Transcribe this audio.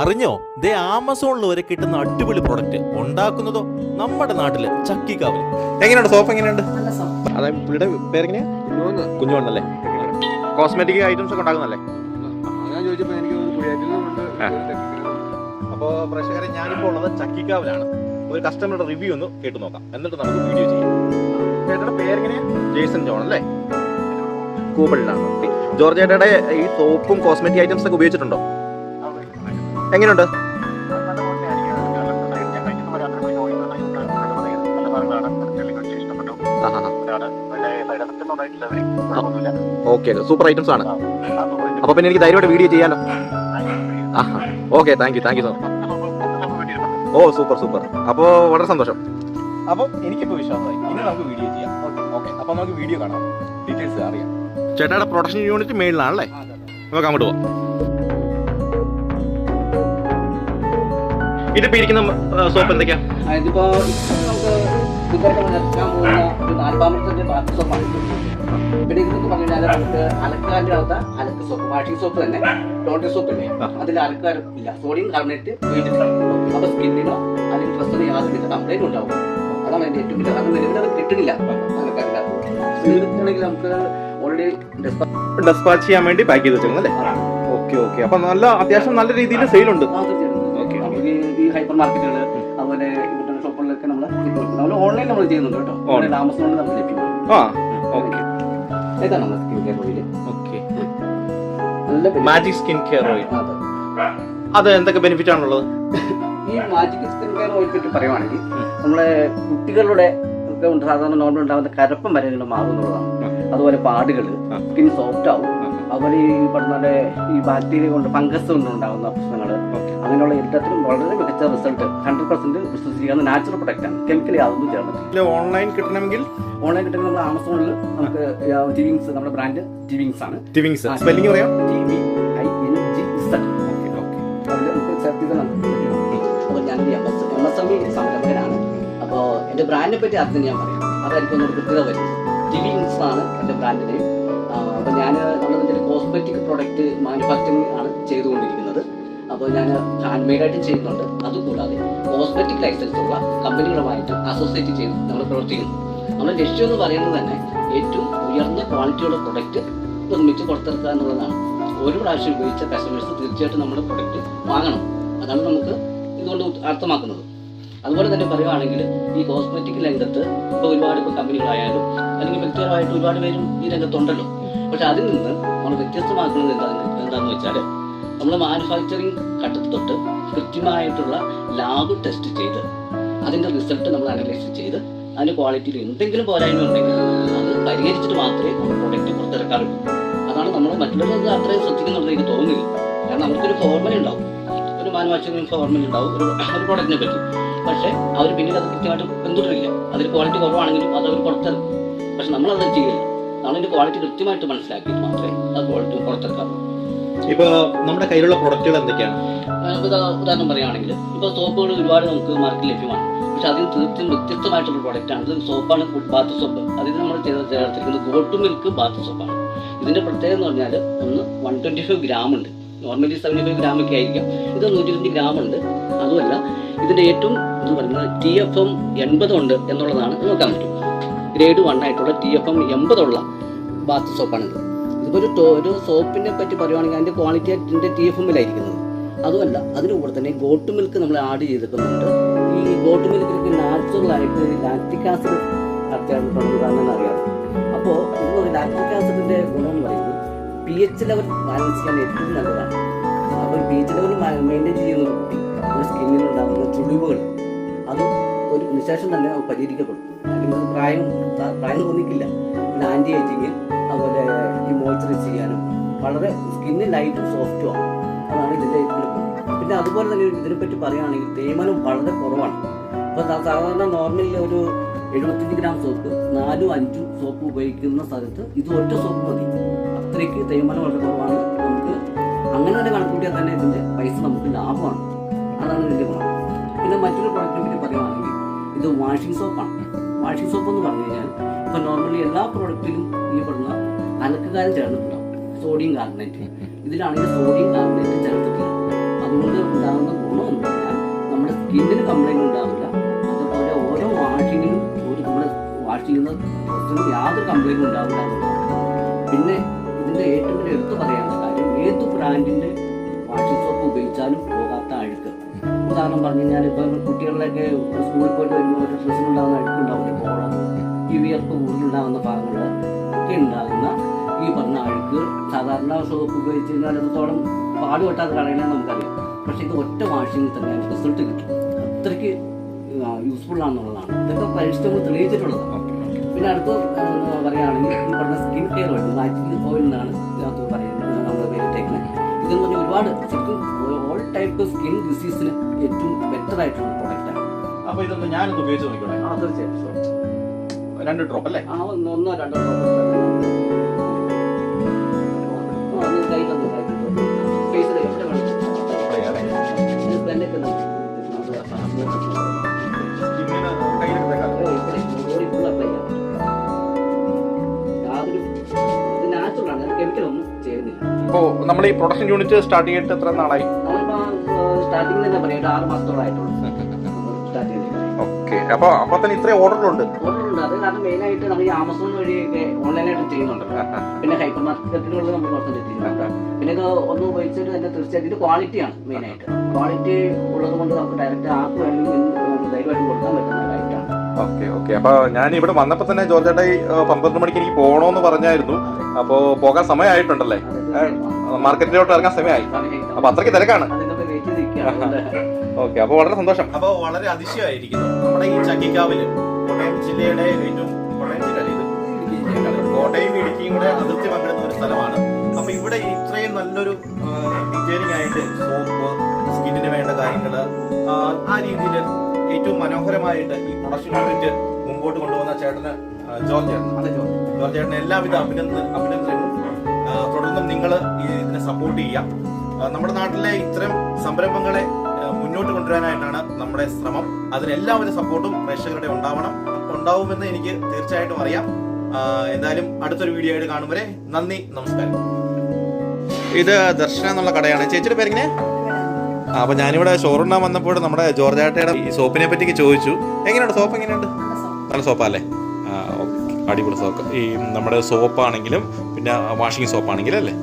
അറിഞ്ഞോ? ദേ ആമസോണിൽ വരെ കിട്ടുന്ന അടിപൊളി പ്രൊഡക്റ്റ് ഉണ്ടാക്കുന്നതോ? നമ്മുടെ നാട്ടിൽ ചക്കിക്കാവിൽ. എങ്ങനെയുണ്ട്? സോപ്പ് എങ്ങനെയുണ്ട്? അതായത് പുള്ളിയുടെ പേരെങ്ങനെയാ? കുഞ്ഞുവണ്ണല്ലേ കോസ്മെറ്റിക് ഐറ്റംസ് ഒക്കെ ഉണ്ടാക്കുന്നല്ലേ. അപ്പോൾ പ്രേക്ഷകരെ ഞാനിപ്പോൾ ഉള്ളത് ചക്കിക്കാവിലാണ്. ഒരു കസ്റ്റമറുടെ റിവ്യൂ ഒന്ന് കേട്ടു നോക്കാം. എന്നിട്ട് നമുക്ക് വീഡിയോ ചെയ്യാം. ചേട്ടയുടെ പേരെങ്ങനെയാ? ജേസൺ ജോൺ അല്ലേ? കൂബിളിലാണ് ജോർജ് ചേട്ടയുടെ ഈ സോപ്പും കോസ്മെറ്റിക് ഐറ്റംസ് ഒക്കെ ഉപയോഗിച്ചിട്ടുണ്ടോ? എങ്ങനെയുണ്ട്? ഓക്കെ സൂപ്പർ ഐറ്റംസ് ആണ്. അപ്പൊ പിന്നെ എനിക്ക് ധൈര്യമായിട്ട് വീഡിയോ ചെയ്യാലോ? Okay thank you thank you so oh super super. അപ്പോൾ വളരെ സന്തോഷം. അപ്പോൾ എനിക്കിപ്പോൾ വിശ്വാസമായി. ഇനി നമുക്ക് വീഡിയോ ചെയ്യാം. ഓക്കെ അപ്പോൾ നമുക്ക് വീഡിയോ കാണാം. ഡീറ്റെയിൽസ് അറിയാം. ചേട്ടായുടെ പ്രൊഡക്ഷൻ യൂണിറ്റ് മേളിലാണല്ലേ? നമുക്ക് അങ്ങോട്ട് പോവാം. ഇതിപ്പോ ഇരിക്കുന്ന സോപ്പ് എന്തൊക്കെയാ? ഇതിപ്പോ നമുക്ക് ഇതുവരെ നടക്കാൻ പോകുന്ന ഒരു നാൽപ്പാമത്തെ ബാത്ത് സോപ്പാണ്. ഇത്. പിന്നെ ഇതെന്ന് പറഞ്ഞാൽ നമുക്ക് അലക്കാന്റെ അകത്ത അലക്ക് സോപ്പ് വാഷിംഗ് സോപ്പ് തന്നെ ടോട്ടി സോപ്പ് ഇല്ലേ ആ. അതിൽ അലക്കാർ ഇല്ല. സോഡിയം കാർബണേറ്റ് വീട്ടില്ല അപ്പൊ സ്കിന്നിനോ അല്ലെങ്കിൽ ഡ്രസ്സിനോ യാതൊരു കംപ്ലൈന്റ് ഉണ്ടാവും അതാണ് അതിന്റെ ഏറ്റവും വലിയ അത് നിലവിൽ അത് കിട്ടുന്നില്ല. അലക്കാരില്ല കിട്ടണമെങ്കിൽ നമുക്ക് ഓൾറെഡി ഡെസ്പാച്ച് ചെയ്യാൻ വേണ്ടി പാക്ക് ചെയ്ത് വെച്ചേക്കുന്നു അല്ലേ? ഓക്കെ ഓക്കെ അപ്പൊ നല്ല അത്യാവശ്യം നല്ല രീതിയിൽ സെയിൽ ഉണ്ട്. ഈ ഹൈപ്പർ മാർക്കറ്റുകൾ അതുപോലെ ഇവിടുത്തെ ഷോപ്പുകളിലൊക്കെ നമ്മൾ നമ്മൾ ഓൺലൈൻ നമ്മൾ ചെയ്യുന്നുണ്ട് കേട്ടോ. ഓൺലൈൻ ആമസോണിൽ നമുക്ക് ലഭ്യമാണ്. ഇതാണ് നമ്മുടെ സ്കിൻ കെയർ ഓയിൽ നല്ല മാജിക് സ്കിൻ കെയർ ഓയിൽ അതെ. എന്തൊക്കെ ബെനിഫിറ്റ് ആണുള്ളത്? ഈ മാജിക് സ്കിൻ കെയർ ഓയിൽ പറ്റി പറയുവാണെങ്കിൽ നമ്മളെ കുട്ടികളുടെ സാധാരണ നോർമൽ ഉണ്ടാകുന്ന കരപ്പം വരെ മാറും എന്നുള്ളതാണ്. അതുപോലെ പാടുകൾ സ്കിൻ സോഫ്റ്റ് ആവും. അതുപോലെ ഈ പറഞ്ഞ ഈ ബാക്ടീരിയ കൊണ്ട് ഫംഗസ് കൊണ്ട് ഉണ്ടാകുന്ന പ്രശ്നങ്ങൾ അങ്ങനെയുള്ള എല്ലാത്തിനും വളരെ മികച്ച റിസൾട്ട് ഹൺഡ്രഡ് പെർസെന്റ് വിശ്വസിക്കുന്ന നാച്ചുറൽ പ്രൊഡക്റ്റ് ആണ്. കെമിക്കലി യാതൊന്നും ചേർന്നിട്ടില്ല. ഓൺലൈൻ കിട്ടണമെങ്കിൽ? ഓൺലൈൻ കിട്ടണമെങ്കിൽ നമ്മൾ ആമസോണിൽ നമുക്ക് ടിവിങ്സ് നമ്മുടെ ബ്രാൻഡ് ടിവിങ്സ് ആണ്. ടിവിങ്സ് സ്പെല്ലിംഗ് പറയാം? T V I N G Z അതിൽ നമുക്ക് സെർച്ച് ചെയ്താൽ. അപ്പോൾ ഞാൻ M S M S M E സംരംഭകനാണ്. അപ്പോൾ എന്റെ ബ്രാൻഡിനെ പറ്റി ആദ്യം ഞാൻ പറയാം. അതായിരിക്കും ഒന്നൊരു കൃത്യത വരും ടിവിങ്സ് ആണ് എന്റെ ബ്രാൻഡിന്റെ അപ്പോൾ ഞാൻ കോസ്മെറ്റിക് പ്രൊഡക്റ്റ് മാനുഫാക്ചറിങ് ആണ് ചെയ്തുകൊണ്ടിരിക്കുന്നത്. അപ്പോൾ ഞാൻ ഹാൻഡ് മെയ്ഡായിട്ടും ചെയ്യുന്നുണ്ട്. അതുകൂടാതെ കോസ്മെറ്റിക് ലൈസൻസ് ഉള്ള കമ്പനികളുമായിട്ട് അസോസിയേറ്റ് ചെയ്ത് നമ്മൾ പ്രവർത്തിക്കുന്നു. നമ്മൾ ലക്ഷ്യം എന്ന് പറയുന്നത് തന്നെ ഏറ്റവും ഉയർന്ന ക്വാളിറ്റിയുള്ള പ്രൊഡക്റ്റ് നിർമ്മിച്ച് പുറത്തിറക്കുക എന്നുള്ളതാണ്. ഒരു പ്രാവശ്യം ഉപയോഗിച്ച കസ്റ്റമേഴ്സ് തീർച്ചയായിട്ടും നമ്മുടെ പ്രൊഡക്റ്റ് വാങ്ങണം. അതാണ് നമുക്ക് ഇതുകൊണ്ട് അർത്ഥമാക്കുന്നത്. അതുപോലെ തന്നെ പറയുവാണെങ്കിൽ ഈ കോസ്മെറ്റിക് രംഗത്ത് ഇപ്പോൾ ഒരുപാട് ഇപ്പോൾ കമ്പനികളായാലും അല്ലെങ്കിൽ വ്യക്തിപരമായിട്ട് ഒരുപാട് പേരും ഈ രംഗത്തുണ്ടല്ലോ. പക്ഷെ അതിൽ നിന്ന് നമ്മൾ വ്യത്യസ്തമാക്കുന്നത് എന്താണ് എന്താണെന്ന് വെച്ചാൽ നമ്മൾ മാനുഫാക്ചറിങ് ഘട്ടത്തിൽ തൊട്ട് കൃത്യമായിട്ടുള്ള ലാബ് ടെസ്റ്റ് ചെയ്ത് അതിന്റെ റിസൾട്ട് നമ്മൾ അനലൈസ് ചെയ്ത് അതിന്റെ ക്വാളിറ്റിയിൽ എന്തെങ്കിലും പോരായ്മ ഉണ്ടെങ്കിൽ അത് പരിഹരിച്ചിട്ട് മാത്രമേ പ്രൊഡക്റ്റ് പുറത്തിറക്കാറുള്ളൂ അതാണ് നമ്മൾ മറ്റുള്ളവർക്ക് അത്രയും ശ്രദ്ധിക്കുന്നുള്ളത് എനിക്ക് തോന്നുന്നില്ല. കാരണം നമുക്കൊരു ഫോർമുല ഉണ്ടാവും. ഒരു മാനുഫാക്ചറിങ് ഫോർമുല ഉണ്ടാവും. ഒരു ഒരു പ്രൊഡക്റ്റിനെ പറ്റി. പക്ഷേ അവർ പിന്നീട് അത് കൃത്യമായിട്ട് പിന്തുടരില്ല. അതിൽ ക്വാളിറ്റി കുറവാണെങ്കിലും അത് അവർ പുറത്തിറക്കും. പക്ഷെ നമ്മൾ നമ്മളത് ചെയ്യില്ല നമ്മളതിന്റെ ക്വാളിറ്റി കൃത്യമായിട്ട് മനസ്സിലാക്കിയിട്ട് മാത്രമേ അത് ക്വാളിറ്റി പുറത്തിറക്കാറുള്ളൂ ഇപ്പൊ നമ്മുടെ കയ്യിലുള്ള പ്രൊഡക്റ്റുകൾ എന്തൊക്കെയാണ്? ഉദാഹരണം പറയുകയാണെങ്കിൽ ഇപ്പൊ സോപ്പുകൾ ഒരുപാട് നമുക്ക് മാർക്കറ്റിൽ ലഭ്യമാണ്. പക്ഷെ അതിന് തീർത്തും വ്യത്യസ്തമായിട്ടുള്ള പ്രോഡക്റ്റ് ആണ്. സോപ്പാണ് ബാത്ത് സോപ്പ് അതിൽ നമ്മൾ ചേർത്തിരിക്കുന്നത് ഗോട്ട് മിൽക്ക് ബാത്ത് സോപ്പാണ് ഇതിന്റെ പ്രത്യേകത എന്ന് പറഞ്ഞാൽ ഒന്ന് വൺ ട്വന്റി ഫൈവ് ഗ്രാം ഉണ്ട്. നോർമലി സെവന്റി ഫൈവ് ഗ്രാം ഒക്കെ ആയിരിക്കാം. ഇത് നൂറ്റി ട്വന്റി ഗ്രാം ഉണ്ട്. അതുമല്ല ഇതിന്റെ ഏറ്റവും എന്ന് പറയുന്നത് ടി എഫ് എം എൺപത് ഉണ്ട് എന്നുള്ളതാണ് നോക്കാൻ പറ്റും. ഗ്രേഡ് വൺ ആയിട്ടുള്ള ടി എഫ് എം എൺപതുള്ള ബാത്ത് സോപ്പാണിത് ഇതിപ്പോൾ ഒരു ഒരു സോപ്പിനെ പറ്റി പറയുവാണെങ്കിൽ അതിന്റെ ക്വാളിറ്റി അതിന്റെ ടി എഫ് എമ്മിലായിരിക്കുന്നത് അതുമല്ല അതിന്റെ കൂടെ തന്നെ ഗോട്ട് മിൽക്ക് നമ്മൾ ആഡ് ചെയ്തിട്ടുണ്ട് ഈ ഗോട്ട് മിൽക്കിലേക്ക് നാച്ചുറൽ ആയിട്ട് ലാക്റ്റിക് ആസിഡ് ചേർന്നിട്ടുണ്ടെന്ന് അറിയാം. അപ്പോൾ ഇന്ന് ലാക്റ്റിക് ആസിഡിന്റെ ഗുണം എന്ന് പറയുന്നത് പി എച്ച് ലെവൽ ബാലൻസ് ചെയ്യാൻ ഏറ്റവും നല്ലതാണ്. അപ്പോൾ പി എച്ച് ലെവൽ മെയിന്റെയിൻ ചെയ്യുന്ന നമ്മുടെ സ്കിന്നിനുണ്ടാകുന്ന ചുളിവുകൾ. അതും ഒരു നിശേഷം തന്നെ നമുക്ക് പരിഹരിക്കപ്പെടും. അല്ലെങ്കിൽ പ്രായം പ്രായം തോന്നിക്കില്ല. പിന്നെ ആന്റി ഏജിങ് അതുപോലെ ഈ മോയ്സ്ചറൈസ് ചെയ്യാനും വളരെ സ്കിന്ന് ലൈറ്റും സോഫ്റ്റും ആണ്. അതാണ് ഇതിന്റെ പിന്നെ അതുപോലെ തന്നെ ഇതിനെപ്പറ്റി പറയുകയാണെങ്കിൽ തേയ്മാനം വളരെ കുറവാണ്. ഇപ്പോൾ സാധാരണ നോർമലി ഒരു എഴുപത്തഞ്ച് ഗ്രാം സോപ്പ് നാലും അഞ്ചും സോപ്പ് ഉപയോഗിക്കുന്ന സ്ഥലത്ത് ഇത് ഒറ്റ സോപ്പ് മതി. അത്രയ്ക്ക് തേയ്മാനം വളരെ കുറവാണ്. നമുക്ക് അങ്ങനെ തന്നെ കണക്കൂട്ടിയാൽ തന്നെ ഇതിന്റെ പൈസ നമുക്ക് ലാഭമാണ്. അതാണ് ഇതിന്റെ ഗുണം പിന്നെ മറ്റൊരു പ്രോഡക്റ്റിനെ പറ്റി പറയുകയാണെങ്കിൽ ഇത് വാഷിംഗ് സോപ്പാണ് വാഷിംഗ് സോപ്പ് എന്ന് പറഞ്ഞു കഴിഞ്ഞാൽ ഇപ്പം നോർമലി എല്ലാ പ്രോഡക്റ്റിലും ഈ പറഞ്ഞ അലക്കുകാരൻ ചേർന്നിട്ടുണ്ടാവും. സോഡിയം കാർബണേറ്റ് ഇതിലാണെങ്കിൽ സോഡിയം കാർബണേറ്റ് ചേർത്തിട്ടില്ല. അതുകൊണ്ട് ഉണ്ടാകുന്ന ഗുണം എന്ന് പറഞ്ഞാൽ നമ്മുടെ സ്കിന്നിന് കംപ്ലൈന്റ് ഉണ്ടാവില്ല. അതുപോലെ ഓരോ വാഷിങ്ങിനും ഒരു നമ്മുടെ വാഷ് ചെയ്യുന്ന ഡ്രസ്സിനും യാതൊരു കംപ്ലൈന്റും ഉണ്ടാവില്ല. പിന്നെ ഇതിന്റെ ഏറ്റവും വലിയ എടുത്തു പറയാനുള്ള കാര്യം ഏത് ബ്രാൻഡിന്റെ വാഷിംഗ് സോപ്പ് ഉപയോഗിച്ചാലും പോകാത്ത ഉദാഹരണം പറഞ്ഞു കഴിഞ്ഞാൽ ഇപ്പം കുട്ടികളിലൊക്കെ സ്കൂളിൽ പോയിട്ട് വരുമ്പോൾ ഡ്രസ്സിനുണ്ടാകുന്ന അഴുക്കുണ്ടാവില്ല പോളം ഈ വിയർപ്പ് കൂടുതലുണ്ടാകുന്ന ഭാഗങ്ങൾ ഒക്കെ ഉണ്ടാകുന്ന ഈ പറഞ്ഞ അഴുക്ക് സാധാരണ സോപ്പ് ഉപയോഗിച്ച് കഴിഞ്ഞാൽ എത്രത്തോളം പാട് വെട്ടാതെ കളയണമെന്ന് നമുക്കറിയാം. പക്ഷേ ഇത് ഒറ്റ വാഷിങ്ങിൽ തന്നെ റിസൾട്ട് കിട്ടും. അത്രയ്ക്ക് യൂസ്ഫുൾ ആണെന്നുള്ളതാണ്. ഇതൊക്കെ പരിശ്രമം തെളിയിച്ചിട്ടുള്ളതാണ്. പിന്നെ അടുത്ത് പറയുകയാണെങ്കിൽ ഈ പറഞ്ഞ സ്കിൻ കെയർ മാജിക് ഓയിൽ എന്നാണ് ഇതിനകത്ത് പറയുന്നത് നമ്മുടെ പേരിട്ടേക്കുന്നത്. ഇതെന്ന് പറഞ്ഞാൽ ഒരുപാട് ഓൾ ടൈപ്പ് സ്കിൻ ഡിസീസിന് ഏറ്റവും ബെറ്റർ ആയിട്ടുള്ള പ്രോഡക്റ്റാണ് അപ്പൊ ഇതൊന്ന് ഞാനൊന്ന് ഉപയോഗിച്ച് നോക്കിക്കോട്ടെ. ആ രണ്ട് ഡ്രോപ്പ് അല്ലേ? ആ ഒന്ന് രണ്ടോ ഡ്രോപ്പ് യാതൊരു കെമിക്കൽ ഒന്നും ചേരുന്നില്ല. ഇപ്പോ നമ്മൾ ഈ പ്രൊഡക്ഷൻ യൂണിറ്റ് സ്റ്റാർട്ട് ചെയ്തിട്ട് എത്ര നാളായി? സ്റ്റാർട്ടിംഗ് തന്നെ പറയാം ആറ് മാസത്തോളായിട്ടുള്ളൂ. ഓക്കെ അപ്പൊ അപ്പൊ തന്നെ ഇത്രയും ഓർഡറുണ്ട് ഓർഡറുണ്ട് അത് കാരണം മെയിനായിട്ട് നമ്മൾ ഈ ആമസോൺ വഴിയൊക്കെ ഓൺലൈനായിട്ട് ചെയ്യുന്നുണ്ട്. പിന്നെ ഹൈപ്പർ മാർക്കറ്റിലുള്ള നമ്മൾ പുറത്തുണ്ട് ചെയ്യുന്നുണ്ട്. പിന്നെ ഇത് ഒന്ന് ഉപയോഗിച്ചിട്ട് തന്നെ തീർച്ചയായിട്ടും ഇത് ക്വാളിറ്റിയാണ് മെയിനായിട്ട് ക്വാളിറ്റി ഉള്ളത് കൊണ്ട് നമുക്ക് ഡയറക്റ്റ് ആപ്പ് വേണമെങ്കിൽ നമുക്ക് ധൈര്യമായിട്ട് കൊടുക്കാൻ പറ്റുന്ന റൈറ്റാണ് ഓക്കെ ഓക്കെ അപ്പൊ ഞാൻ ഇവിടെ വന്നപ്പോ തന്നെ ജോർജേട്ടായി പന്ത്രണ്ട് മണിക്ക് എനിക്ക് പോകണോന്ന് പറഞ്ഞായിരുന്നു. അപ്പോ പോകാൻ സമയമായിട്ടുണ്ടല്ലേ? മാർക്കറ്റിലോട്ട് ഇറങ്ങാൻ സമയമായി. അപ്പൊ അത്രയ്ക്ക് തിരക്കാണ്. ഓക്കെ അപ്പൊ വളരെ സന്തോഷം. അപ്പൊ വളരെ അതിശയമായിരിക്കുന്നു. നമ്മുടെ ഈ ചക്കിക്കാവിൽ കോട്ടയം ജില്ലയുടെ ഏറ്റവും കോട്ടയം ജില്ലയിൽ ഇത്. കോട്ടയം ഇടുക്കിയും കൂടെ അതിർത്തി പങ്കിടുന്ന ഒരു സ്ഥലമാണ്. അപ്പൊ ഇവിടെ ഇത്രയും നല്ലൊരു ഡീറ്റെയിലിംഗ് ആയിട്ട് സോപ്പ് സ്കിന്നിന് വേണ്ട കാര്യങ്ങൾ ആ, രീതിയിൽ ഏറ്റവും മനോഹരമായിട്ട് ഈ പ്രൊഡക്ഷൻ യൂണിറ്റ് മുമ്പോട്ട് കൊണ്ടുപോകുന്ന ചേട്ടന് ജോർജ് ചേട്ടൻ. അതെ ജോർജ്. ചേട്ടന് എല്ലാവിധ അഭിനന്ദന അഭിനന്ദനങ്ങളും. തുടർന്നും നിങ്ങൾ ഇതിനെ സപ്പോർട്ട് ചെയ്യാം. നമ്മുടെ നാട്ടിലെ ഇത്തരം സംരംഭങ്ങളെ മുന്നോട്ട് കൊണ്ടുവരാനായിട്ടാണ് നമ്മുടെ ശ്രമം. അതിനെല്ലാവരും സപ്പോർട്ടും പ്രേക്ഷകരുടെ ഉണ്ടാവണം. ഉണ്ടാവുമെന്ന് എനിക്ക് തീർച്ചയായിട്ടും അറിയാം. എന്തായാലും അടുത്തൊരു വീഡിയോ ആയിട്ട് കാണും വരെ. നന്ദി നമസ്കാരം. ഇത് ദർശന എന്നുള്ള കടയാണ്. ചേച്ചിയുടെ പേരെങ്ങനെ? ആ അപ്പൊ ഞാനിവിടെ ഷോറൂമിൽ വന്നപ്പോൾ നമ്മുടെ ജോർജ് ആട്ടയുടെ ഈ സോപ്പിനെ പറ്റി ചോദിച്ചു. എങ്ങനെയുണ്ട്? സോപ്പ് എങ്ങനെയുണ്ട്? നല്ല സോപ്പല്ലേ? ആ ഓക്കെ അടിപൊളി സോപ്പ്. ഈ നമ്മുടെ സോപ്പാണെങ്കിലും പിന്നെ വാഷിംഗ് സോപ്പാണെങ്കിലും അല്ലേ?